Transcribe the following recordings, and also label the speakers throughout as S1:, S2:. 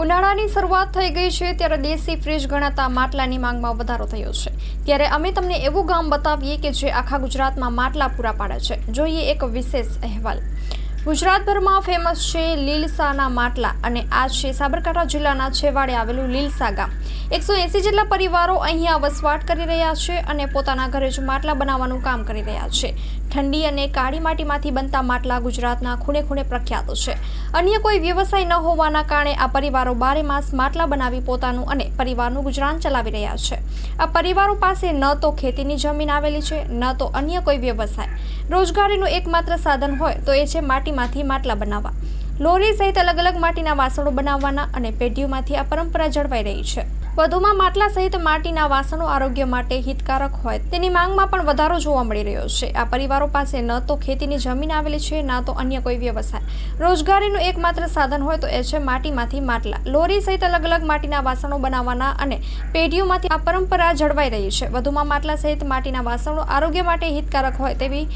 S1: ઉનાળાની શરૂઆત થઈ ગઈ છે ત્યારે દેશી ફ્રીજ ગણાતા માટલાની માંગમાં વધારો થયો છે. ત્યારે અમે તમને એવું ગામ બતાવીએ કે જે આખા ગુજરાતમાં માટલા પૂરા પાડે છે. જોઈએ એક વિશેષ અહેવાલ. ગુજરાતભરમાં ફેમસ છે લીલસાના માટલા અને આ છે સાબરકાંઠા જિલ્લાના છેવાડે આવેલું લીલસા ગામ. એકસો એંસી જેટલા પરિવારો અહીંયા વસવાટ કરી રહ્યા છે અને પોતાના ઘરે જ માટલા બનાવવાનું કામ કરી રહ્યા છે. ઠંડી અને કાળી માટીમાંથી બનતા માટલા ગુજરાતના ખૂણે ખૂણે પ્રખ્યાત છે. અન્ય કોઈ વ્યવસાય ન હોવાના કારણે આ પરિવારો બારે માસ માટલા બનાવી પોતાનું અને પરિવારનું ગુજરાન ચલાવી રહ્યા છે. આ પરિવારો પાસે ન તો ખેતીની જમીન આવેલી છે, ન તો અન્ય કોઈ વ્યવસાય. રોજગારીનું એકમાત્ર સાધન હોય તો એ છે માટીમાંથી માટલા બનાવવા. લોરી સહિત અલગ અલગ માટીના વાસણો બનાવવાના અને પેઢીઓમાંથી આ પરંપરા જળવાઈ રહી છે. વધુમાં માટલા સહિત માટીના વાસણો આરોગ્ય માટે હિતકારક હોય તેની માંગમાં પણ વધારો જોવા મળી રહ્યો છે. આ પરિવારો પાસે ન તો ખેતીની જમીન આવેલી છે, ના તો અન્ય કોઈ વ્યવસાય. રોજગારીનું એકમાત્ર સાધન હોય તો એ છે માટીમાંથી માટલા. લોરી સહિત અલગ અલગ માટીના વાસણો બનાવવાના અને પેઢીઓમાંથી આ પરંપરા જળવાઈ રહી છે. વધુમાં માટલા સહિત માટીના વાસણો આરોગ્ય માટે હિતકારક હોય તેવી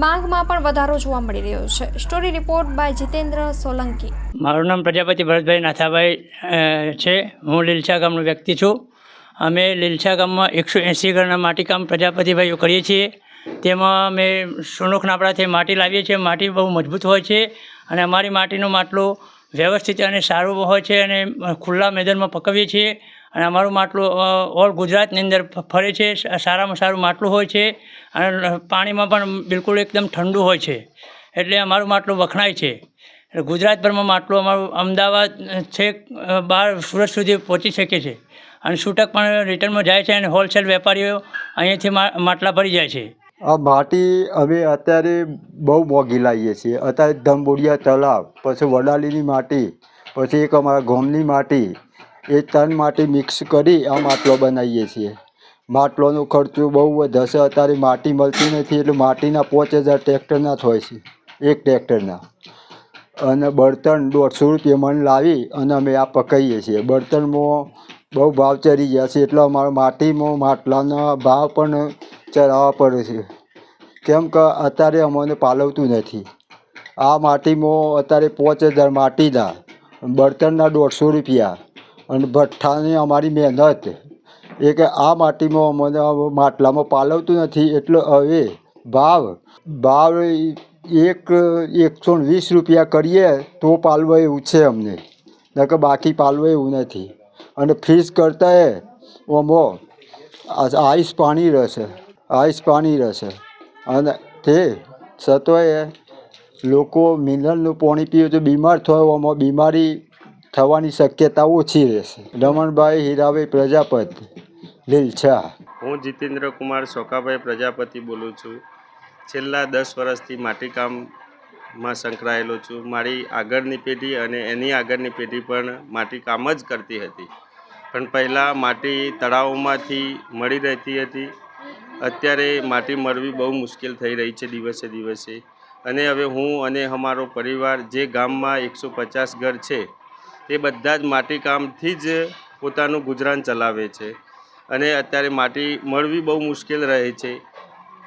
S1: માંગમાં પણ વધારો જોવા મળી રહ્યો છે. Story report by Jitendra Solanki.
S2: મારું નામ પ્રજાપતિ ભરતભાઈ નાથાભાઈ છે. હું લીલછા ગામનો વ્યક્તિ છું. અમે લીલછા ગામમાં એકસો એંસી ઘરના માટીકામ પ્રજાપતિભાઈઓ કરીએ છીએ. તેમાં અમે સોનોખ નાપડાથી માટી લાવીએ છીએ. માટી બહુ મજબૂત હોય છે અને અમારી માટીનો માટલો વ્યવસ્થિત અને સારું હોય છે અને ખુલ્લા મેદાનમાં પકવીએ છીએ. અને અમારું માટલું ઓલ ગુજરાતની અંદર ફરે છે સારામાં સારું માટલું હોય છે અને પાણીમાં પણ બિલકુલ એકદમ ઠંડુ હોય છે. એટલે અમારું માટલું વખણાય છે. એટલે ગુજરાતભરમાં માટલું અમારું અમદાવાદ છેક બહાર સુરત સુધી પહોંચી શકે છે. અને છૂટક પણ રિટર્નમાં જાય છે અને હોલસેલ વેપારીઓ અહીંયાથી માટલા ભરી જાય છે.
S3: આ માટી અમે અત્યારે બહુ મોંઘી લાવીએ છીએ. અત્યારે ધંબોડિયા તળાવ, પછી વડાલીની માટી, પછી એક અમારા ગોમની માટી એ ત્રણ માટી મિક્સ કરી આ માટલો બનાવીએ છીએ. માટલોનો ખર્ચું બહુ વધે છે અત્યારે માટી મળતી નથી એટલે માટીના પાંચ હજાર ટ્રેક્ટરના થાય છે, એક ટ્રેક્ટરના અને બળતણ દોઢસો રૂપિયા મણ લાવી અને અમે આ પકાવીએ છીએ. બળતણમાં બહુ ભાવ ચડી ગયા છે, એટલે અમારા માટીમાં માટલાના ભાવ પણ ચડાવવા પડે છે. કેમ કે અત્યારે અમને પાલવતું નથી. આ માટીમાં અત્યારે પાંચ હજાર માટીના, બળતણના દોઢસો રૂપિયા. અને ભઠ્ઠાની અમારી મહેનત. એ કે આ માટીમાં અમને માટલામાં પાલવતું નથી, એટલે હવે ભાવ ભાવ એક, એકસો વીસ રૂપિયા કરીએ તો પાલવા એવું છે અમને. નકર બાકી પાલવા એવું નથી. અને ફીસ કરતાં ઓમાં આઈસ પાણી રહેશે, આઈસ પાણી રહેશે. અને તે છતાંય લોકો મિનરલનું પાણી પીવે તો બીમાર થયો આમાં બીમારી થવાની શક્યતા ઓછી રહેશે રમણભાઈ હીરાભાઈ પ્રજાપતિ. લીલછા
S4: હું જીતેન્દ્ર કુમાર સોકાભાઈ પ્રજાપતિ બોલું છું. છેલ્લા દસ વર્ષથી માટીકામમાં સંકળાયેલો છું. મારી આગળની પેઢી અને એની આગળની પેઢી પણ માટીકામ જ કરતી હતી. પણ પહેલાં માટી તળાવોમાંથી મળી રહેતી હતી. અત્યારે માટી મળવી બહુ મુશ્કેલ થઈ રહી છે દિવસે દિવસે. અને હવે હું અને અમારો પરિવાર જે ગામમાં એકસો પચાસ ઘર છે તે બધા જ માટીકામથી જ પોતાનું ગુજરાન ચલાવે છે. અને અત્યારે માટી મળવી બહુ મુશ્કેલ રહે છે.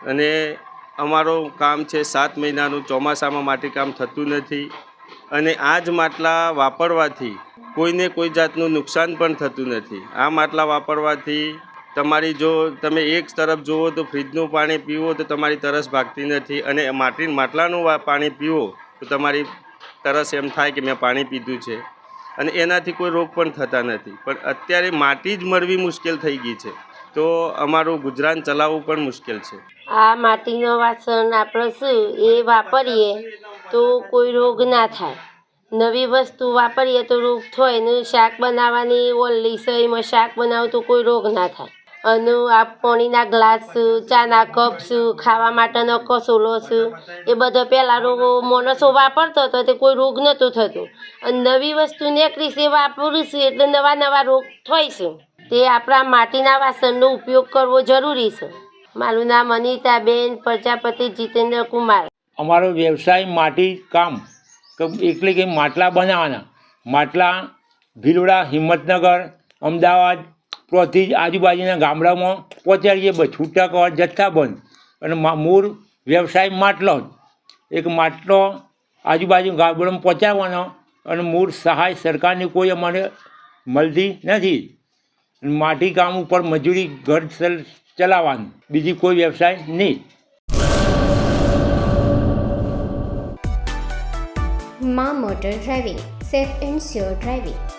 S4: અને અમારું કામ છે સાત મહિનાનું ચોમાસામાં માટીકામ થતું નથી. અને આ જ માટલા વાપરવાથી કોઈને કોઈ જાતનું નુકસાન પણ થતું નથી. આ માટલા વાપરવાથી તમારી જો તમે એક તરફ જુઓ તો ફ્રીજનું પાણી પીવો તો તમારી તરસ ભાગતી નથી. અને માટી માટલાનું પાણી પીવો તો તમારી તરસ એમ થાય કે મેં પાણી પીધું છે. અને એનાથી કોઈ રોગ પણ થતા નથી. પણ અત્યારે માટી જ મળવી મુશ્કેલ થઈ ગઈ છે. તો અમારું ગુજરાન ચલાવવું પણ મુશ્કેલ છે.
S5: આ માટીનો વાસણ આપણે શું, એ વાપરીએ તો કોઈ રોગ ના થાય. નવી વસ્તુ વાપરીએ તો રોગ થાય ને શાક બનાવવાની ઓલી સહીમાં શાક બનાવો તો કોઈ રોગ ના થાય. અને આ પાણીના ગ્લાસ ચાના કપ શું ખાવા માટેનો કસોલો છે. એ બધો પહેલાં રોગો માણસો વાપરતો હતો, તે કોઈ રોગ નહોતું થતું. અને નવી વસ્તુ નીકળીશ એ વાપરીશું એટલે નવા નવા રોગ થઈશું તે આપણા માટીના વાસણનો ઉપયોગ કરવો જરૂરી છે. મારું નામ અનિતાબેન, પ્રજાપતિ જીતેન્દ્ર કુમાર.
S6: અમારો વ્યવસાય માટી કામ એટલે કે માટલા બનાવવાના માટલા, ભીલોડા, હિંમતનગર, અમદાવાદ ત્યાંથી આજુબાજુના ગામડામાં પહોંચાડીએ છૂટક હોય જથ્થાબંધ અને મૂળ વ્યવસાય માટલો એક માટલો આજુબાજુ ગામડામાં પહોંચાડવાનો અને મૂળ સહાય સરકારની કોઈ અમારે મળતી નથી. માટી કામ ઉપર મજૂરી ઘર ચલ- ચલાવવાનું. બીજી કોઈ વ્યવસાય નહીં.
S7: મા motor driving, safe and sure driving.